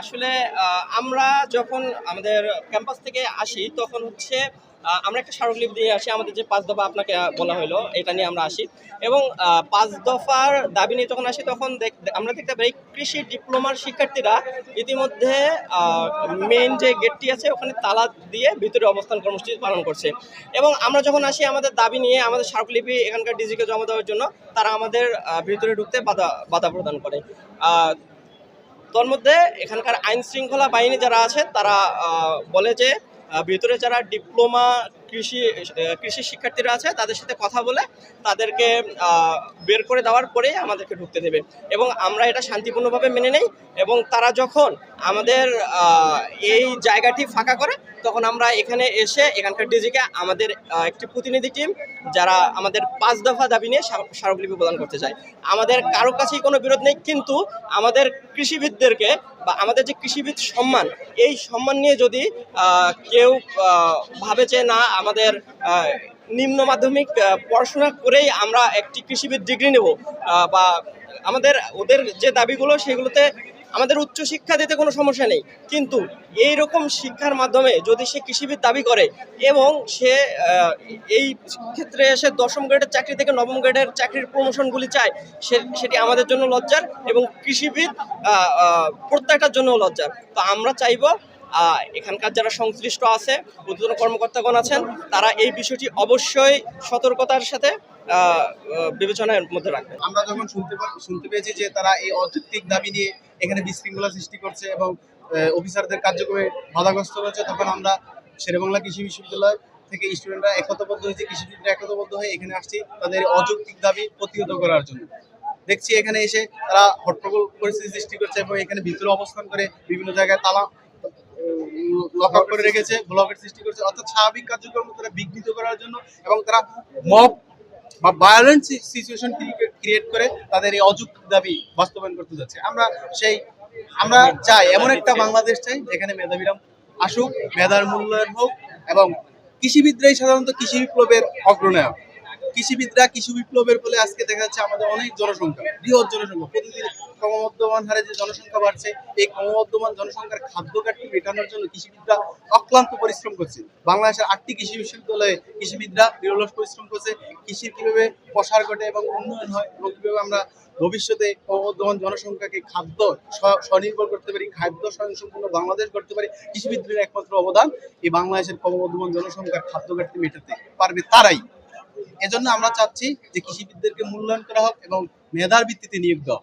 আসলে আমরা যখন আমাদের ক্যাম্পাস থেকে আসি, তখন হচ্ছে আমরা একটা স্মারকলিপি দিয়ে আসি, আমাদের যে পাঁচ দফা আপনাকে বলা হলো, এটা নিয়ে আমরা আসি। এবং পাঁচ দফার দাবি নিয়ে যখন আসি, তখন আমরা দেখতে পাই, কৃষি ডিপ্লোমার শিক্ষার্থীরা ইতিমধ্যে মেন যে গেটটি আছে, ওখানে তালা দিয়ে ভিতরে অবস্থান কর্মসূচি পালন করছে। এবং আমরা যখন আসি, আমাদের দাবি নিয়ে, আমাদের স্মারকলিপি, এখানকার ডিজিকে জমা দেওয়ার জন্য, তারা আমাদের ভিতরে ঢুকতে বাধা বাধা প্রদান করে। আহ, তোর মধ্যে এখানকার আইন শৃঙ্খলা বাহিনী যারা আছে তারা বলে যে ভিতরে যারা ডিপ্লোমা কৃষি কৃষি শিক্ষার্থীরা আছে তাদের সাথে কথা বলে তাদেরকে বের করে দেওয়ার পরেই আমাদেরকে ঢুকতে দেবে। এবং আমরা এটা শান্তিপূর্ণভাবে মেনে নেই এবং তারা যখন আমাদের এই জায়গাটি ফাঁকা করে তখন আমরা এখানে এসে এখানকার ডিজিকে আমাদের একটি প্রতিনিধি টিম যারা আমাদের পাঁচ দফা দাবি নিয়ে স্মারক- স্মারকলিপি প্রদান করতে চায়। আমাদের কারও কাছেই কোনো বিরোধ নেই, কিন্তু আমাদের কৃষিবিদদেরকে বা আমাদের যে কৃষিবিদ সম্মান, এই সম্মান নিয়ে যদি কেউ ভাবে যে না, আমাদের নিম্ন মাধ্যমিক পড়াশোনা করেই আমরা একটি কৃষিবিদ ডিগ্রি নেব বা আমাদের, ওদের যে দাবিগুলো, সেগুলোতে আমাদের উচ্চ শিক্ষা দিতে কোনো সমস্যা নেই। কিন্তু এই রকম শিক্ষার মাধ্যমে যদি সে কৃষিবিদ দাবি করে এবং সে এই ক্ষেত্রে এসে দশম গ্রেডের চাকরি থেকে নবম গ্রেডের চাকরির প্রমোশনগুলি চায় সেটি আমাদের জন্য লজ্জার এবং কৃষিবিদ প্রত্যেকটার জন্য লজ্জার। তো আমরা চাইব এখানকার যারা সংশ্লিষ্ট আছে, ঊর্ধ্বতন কর্মকর্তাগণ আছেন, তারা এই বিষয়টি অবশ্যই সতর্কতার সাথে বিবেচনার মধ্যে রাখবেন। আমরা যখন শুনতে শুনতে পেয়েছি যে তারা এই অযৌক্তিক দাবি নিয়ে এখানে বিশৃঙ্খলা সৃষ্টি করছে এবং অফিসারদের কার্যক্রমে বাধাগ্রস্ত হয়েছে, তখন আমরা শেরেবাংলা কৃষি বিশ্ববিদ্যালয় থেকে স্টুডেন্টরা একতাবদ্ধ হয়েছে কৃষিবিদরা একতাবদ্ধ হয়ে এখানে আসছি তাদের অযৌক্তিক দাবি প্রতিহত করার জন্য। দেখছি এখানে এসে তারা হট্টগোল পরিস্থিতি সৃষ্টি করছে এবং এখানে ভিতরে অবস্থান করে বিভিন্ন জায়গায় তালা লক করে রেখেছে, ব্লকের সৃষ্টি করছে, অর্থাৎ স্বাভাবিক কার্যক্রম তারা বিঘ্নিত করার জন্য এবং তারা মব বা ভায়োলেন্ট সিচুয়েশন ক্রিয়েট করে তাদের এই অযুক্ত দাবি বাস্তবায়ন করতে যাচ্ছে। আমরা সেই, আমরা চাই এমন একটা বাংলাদেশ চাই যেখানে মেধাবীরা আসুক, মেধার মূল্যায়ন হোক এবং কৃষিবিদরাই সাধারণত কৃষি বিপ্লবের অগ্রনায়ক কৃষিবিদরা কৃষি বিপ্লবের ফলে আজকে দেখা যাচ্ছে আমাদের অনেক জনসংখ্যা, বৃহৎ জনসংখ্যা। প্রতিদিন ক্রমবর্ধমান হারে যে জনসংখ্যা বাড়ছে, এই ক্রমবর্ধমান জনসংখ্যার খাদ্য ঘাটতি মেটানোর জন্য কৃষিবিদরা অক্লান্ত পরিশ্রম করছে। বাংলাদেশের আটটি কৃষি বিশ্ববিদ্যালয়ে কৃষিবিদরা নিরলস পরিশ্রম করছে। কৃষির কীভাবে প্রসার ঘটে এবং উন্নয়ন হয় এবং কীভাবে আমরা ভবিষ্যতে ক্রমবর্ধমান জনসংখ্যাকে খাদ্য স্ব- স্বনির্ভর করতে পারি, খাদ্য স্বয়ংসম্পূর্ণ বাংলাদেশ করতে পারি, কৃষিবিদদের একমাত্র অবদান। এই বাংলাদেশের ক্রমবর্ধমান জনসংখ্যার খাদ্য ঘাটতি মেটাতে পারবে তারাই। এজন্য আমরা চাচ্ছি যে কৃষিবিদদেরকে মূল্যায়ন করা হোক এবং মেধার ভিত্তিতে নিয়োগ দেওয়া।